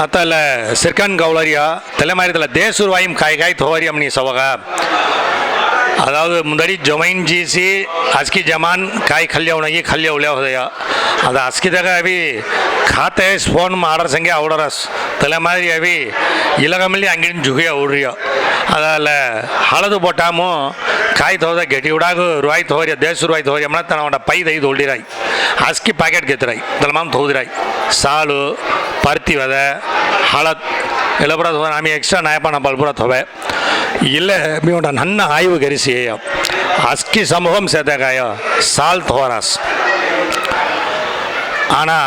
ಆತಲ್ಲ ಸಿರ್ಕನ್ ಗೌಳರಿಯ ತಲೆಮಾರಿದಲ್ಲ ದೇಸುರ್ವಾಯಿಂ ಕಾಯಿ ಕಾಯಿ ತೋರಿ ಅಮ್ಮನಿ ಸವಾಗ ಅದಾವುದು ಮುಂದಡಿ ಜೊಮೈನ್ ಜೀಸಿ ಹಸ್ಕಿ ಜಮಾನ್ ಕಾಯಿ ಖಲ್ಯ ಉಣಗಿ ಖಲ್ಯ ಉಳ್ಯ ಹೋದಯ ಅದು ಹಸ್ಕಿದಾಗ ಅವಿ ಖಾತೆ ಫೋನ್ ಮಾಡರ್ ಸಂಗೆ ಅವಡರಸ್ ತಲೆಮಾರಿ ಅವಿ ಇಲಗಮಲ್ಲಿ ಅಂಗಿನ ಜುಗಿಯ ಉಡ್ರಿಯ ಅದಲ್ಲ ಹಳದು ಬೊಟ್ಟಾಮು ಕಾಯಿ ತೋದ ಗೆಟಿ ಉಡಾಗ ರುವಾಯಿ ತೋರಿ ದೇಶ ರುವಾಯಿ ತೋರಿ ಅಮ್ಮನ ತನ ಒಂಡ ಪೈದ ಐದು ಉಳ್ಳಿರಾಯ್ ಹಸ್ಕಿ ಪ್ಯಾಕೆಟ್ ಗೆತ್ತಿರಾಯ್ ತಲೆಮಾಮ್ ತೋದಿರಾಯ್ ಸಾಲು ಪರ್ತಿ ಅದ ಹಳದ್ ಎಲ್ಲ ಬರೋದು ಆಮೇಲೆ ಎಕ್ಸ್ಟ್ರಾ ನಾಯಪಣ ಬಲ್ಬುರತ್ ಹೋವೆ ಇಲ್ಲೇ ಮೀವುಂಡ ನನ್ನ ಆಯ್ವು ಗೆರಿಸಿ ಅಸ್ಕಿ ಸಮೂಹಂ ಸೆದಗಾಯ ಸಾಲ್ ಥೋರಾಸ್ ಆನಾ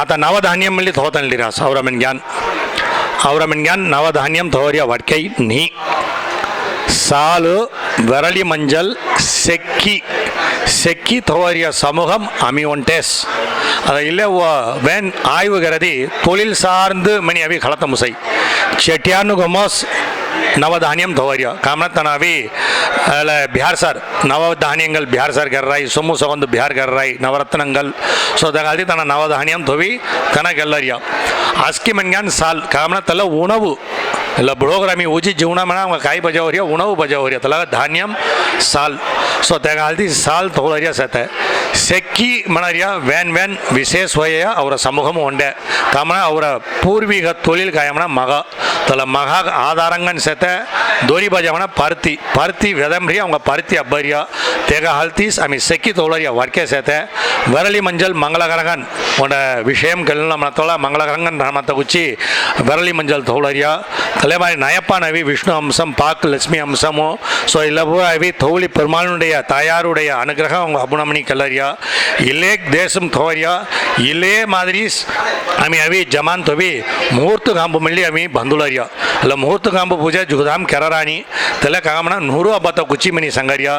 ಆತ ನವಧಾನ್ಯಂ ಮಲ್ಲಿ ಥೋತನ್ಲಿರಾಸ್ ಅವರ ಮೆನ್ ಜ್ಞಾನ್ ಅವರ ಮೆನ್ ಜ್ಞಾನ್ ನವಧಾನ್ಯಂ ಥೋರಿಯ ವಡ್ಕೈ ನೀ ಸಾಲು விரலி மஞ்சள் செக்கி செக்கி தோரிய சமூகம் அமி ஒன்டேஸ் அதை இல்லை வேன் ஆய்வுகிறது தொழில் சார்ந்து மணி அவி கலத்த முசை. செட்டியானு கொமோஸ் नवधान्यम धोवर्य कामना तनावी बिहार सर नवधान्यंगल बिहार सर कर रही सोमू सगंद बिहार कर रही नवरत्नंगल சோதகாதி தன நவதானியம் தொவி தன கல்லரியா அஸ்கி மன்கான் சால் காமனா தல உணவு ಇಲ್ಲ ಬುಡೋಗ್ರಾಮಿ ಉಜಿ ಜೀವನ ಮೇಣ ಅವ ಕಾಯಿ ಬಜಾವರಿಯ ಉಣವು ಬಜಾವರಿಯ ತಲಾಗ ಧಾನ್ಯಂ ಸಾಲ್ ಸೊ ತೆಗಾಲ್ದಿ ಸಾಲ್ ತಗೊಳರಿಯ ಸತೆ ಸೆಕ್ಕಿ ಮಣರಿಯ ವ್ಯಾನ್ ವ್ಯಾನ್ ವಿಶೇಷ ವಯ ಅವರ ಸಮೂಹಮು ಒಂಡೆ ತಮಣ ಅವರ ಪೂರ್ವೀಗ ತೊಳಿಲ್ ಕಾಯಮಣ ಮಗ ತಲ ಮಗ ಆಧಾರಂಗನ್ ಸೆತ பார்த்த ದೋರಿಬಾಜವನ ಪಾರ್ತಿ ಪಾರ್ತಿ ವೆದಂಬ್ರಿ ಅವಂಗ ಪಾರ್ತಿ ಅಬ್ಬರ್ಯ ತೇಗ ಹಲ್ತೀಸ್ ಆಮಿ ಸೆಕ್ಕಿ ತೋಳರಿಯ ವರ್ಕೆ ಸೇತೆ ವರಲಿ ಮಂಜಲ್ ಮಂಗಳಗರಗನ್ మన విషయం కలిగిన మనతో మంగళకరంగా నామత వచ్చి బెరళి మంజల్ తౌళర్య தலைமாரி நயப்பானவி விஷ்ணு அம்சம் பாக்கு லட்சுமி அம்சமோ ஸோ இல்லபுராவி தௌளி பெருமாளுடைய தாயாருடைய அனுகிரகம் உங்கள் அபுணமணி கல்லரியா. இல்லே தேசம் தோரியா இல்லே மாதிரி அமி அவி ஜமான் தொவி முகூர்த்த காம்பு மல்லி அமி பந்துலரியா. அல்ல முகூர்த்த காம்பு பூஜை ஜுகுதாம் கெரராணி. தெல காமனா நூறு அபத்த குச்சிமணி சங்கரியா.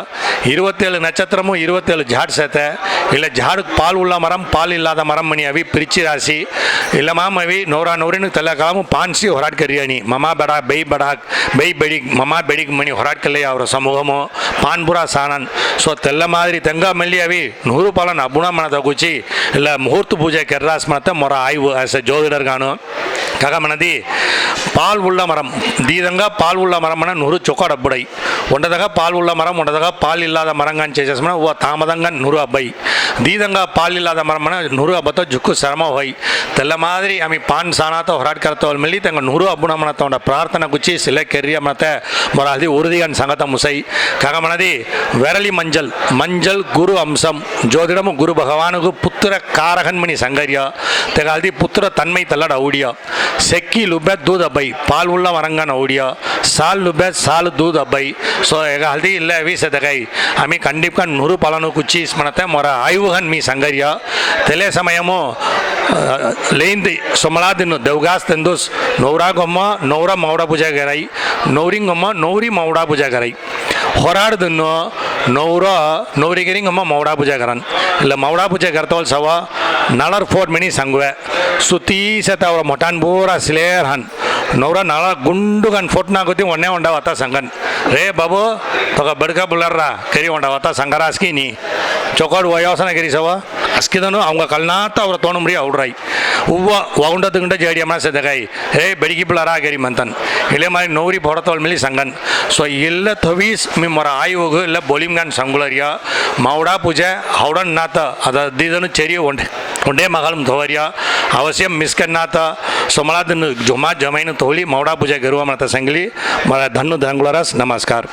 இருபத்தேழு நட்சத்திரமும் இருபத்தேழு ஜாட் சேத்த. இல்லை ஜாடு பால் உள்ள மரம் பால் இல்லாத மரம் ಮನಿ ಅವಿ ಪಿರಿಚಿ ರಾಸಿ ಇಲ್ಲ ಮಾಮ್ ಅವಿ ನೂರ ನೂರಿನ ತಲಕಾಲಮು ಪಾನ್ಸಿ ಹೊರಾಟ ಕರಿಯಾಣಿ ಮಮಾ ಬಡ ಬೈ ಬಡಾಕ್ ಬೈ ಬೆಳಿಗ್ ಮಮಾ ಬೆಳಿಗ್ ಮಣಿ ಹೊರಾಟ ಕಲ್ಲಯ್ಯ ಅವರ ಸಮೂಹಮು ಪಾನ್ಪುರ ಸಾನನ್ ಸೊ ತೆಲ್ಲ ಮಾದರಿ ತಂಗ ಮಲ್ಲಿ ಅವಿ ನೂರು ಪಾಲನ್ ಅಬುಣ ಮಣ ತಗುಚಿ ಇಲ್ಲ ಮುಹೂರ್ತ ಪೂಜೆ ಕೆರ್ರಾಸ್ ಮಣತ ಮೊರ ಆಯ್ವು ಆಸ್ ಎ ಜೋದಿಡರ್ಗಾನು ககமனதி பால் உள்ள மரம் தீதங்க பால் உள்ள மரம்னா நுறு சொக்கோட புடை ஒன்றதாக பால் உள்ள மரம் ஒன்றதாக பால் இல்லாத மரங்கான்னு சேசம்னா ஓ தாமதங்க நுறு அபை தீதங்க பால் இல்லாத மரம்னா நுறு அபத்தோ ஜுக்கு சிரம ஹொய் తెల్ల మాదిరి ఆమె పాన్ సానాతో హొరాట్కరతో మిల్లి తంగ నూరు అబ్బుణమనతో ఉండ ప్రార్థన గుచ్చి సిల్ల కెర్రియ మనత మొరాది ఉరుదిగన్ సంగత ముసై కగమనది వెరలి మంజల్ మంజల్ గురు అంశం జ్యోతిడము గురు భగవానుకు పుత్ర కారహన్మణి సంగర్య తెగాది పుత్ర తన్మై తల్లడ ఔడియ సెక్కి లుబె దూద్ అబ్బాయి పాల్ ఉళ్ళ వరంగన్ ఓడియా சால் லுபே சால் தூத் அபை ஸோ எக ஹல்தி இல்லை வி செதகை. அமி கண்டிப்பாக நுறு பலனு குச்சி ஸ்மனத்தை மொர ஆய்வுகன் மீ சங்கரியா. தெலே சமயமோ லேந்தி சொமலாதின்னு தேவ்காஸ் தெந்துஸ் நௌரா கொம்மா நௌரா மௌடா பூஜா கரை நௌரிங்கொம்மா நௌரி மௌடா பூஜா கரை ಹೊರಾಡ್ದನ್ನು નવરો નવરીગરીંગમાં મવડા પૂજા કરન એટલે મવડા પૂજા કરતોલ સવા નળર ફોર મિની સંગવે સુતી સતાવર મોટાન બોરા સ્લેર હન ಮೊಟಾನ್ ಬೂರ ಸಿಲೇರ್ ಹನ್ ನೌರ ನಳ ಗುಂಡು ಗನ್ ಫೋಟ್ ನಾಗೋತಿ ಒಣ್ಣೆ ಉಂಡಾವತ್ತ ಸಂಗನ್ ರೇ ಬಾಬು ತಗ ಬಡ್ಕ ಬುಳ್ಳರ್ರ ಕರಿ ಉಂಡಾವತ್ತ ಸಂಗರಾಸ್ಕಿ ನೀ ಚೊಕೋಡ್ ವಯೋಸನ ಗಿರಿ ಸವ ಅಸ್ಕಿದನು ಅವಂಗ ಕಲ್ನಾತ ಅವ್ರ ತೋಣಮ್ರಿ ಅವ್ಡ್ರಾಯ್ ಹೂವ ವಗುಂಡ ದಿಂಡ ಜೇಡಿ ಅಮ್ಮ ಸದಗಾಯ್ ಹೇ ಬೆಡಿಗಿ ಬಿಳರ ಆಗಿರಿ ಮಂತನ್ ಇಲ್ಲೇ ಮಾರಿ ನೌರಿ ಭೊಡತವಲ್ ಮಿಲಿ ಸಂಗನ್ ಸೊ ಇಲ್ಲ ಥವೀಸ್ ಮಿ ಮೊರ ಆಯುವಗು ಇಲ್ಲ ಬೋಲಿಮ್ಗಾನ್ ಸಂಗುಳರಿಯ ಮೌಡಾ ಪೂಜೆ ಹೌಡನ್ ನಾತ ಅದ ದೀದನು ಚೆರಿ ಒಂಡೆ ಒಂಡೆ ಮಗಳಂ ಧೋವರ್ಯ ಅವಶ್ಯ ಮಿಸ್ಕನ್ನಾತ ಸೊಮಳಾದನ್ನು ಜೊಮಾ ಜಮೈನು ತೋಳಿ ಮೌಡಾ ಪೂಜೆ ಗರುವ ಮತ ಸಂಗಲಿ ಮ ಧನ್ನು ಧಂಗುಳರಸ್ ನಮಸ್ಕಾರ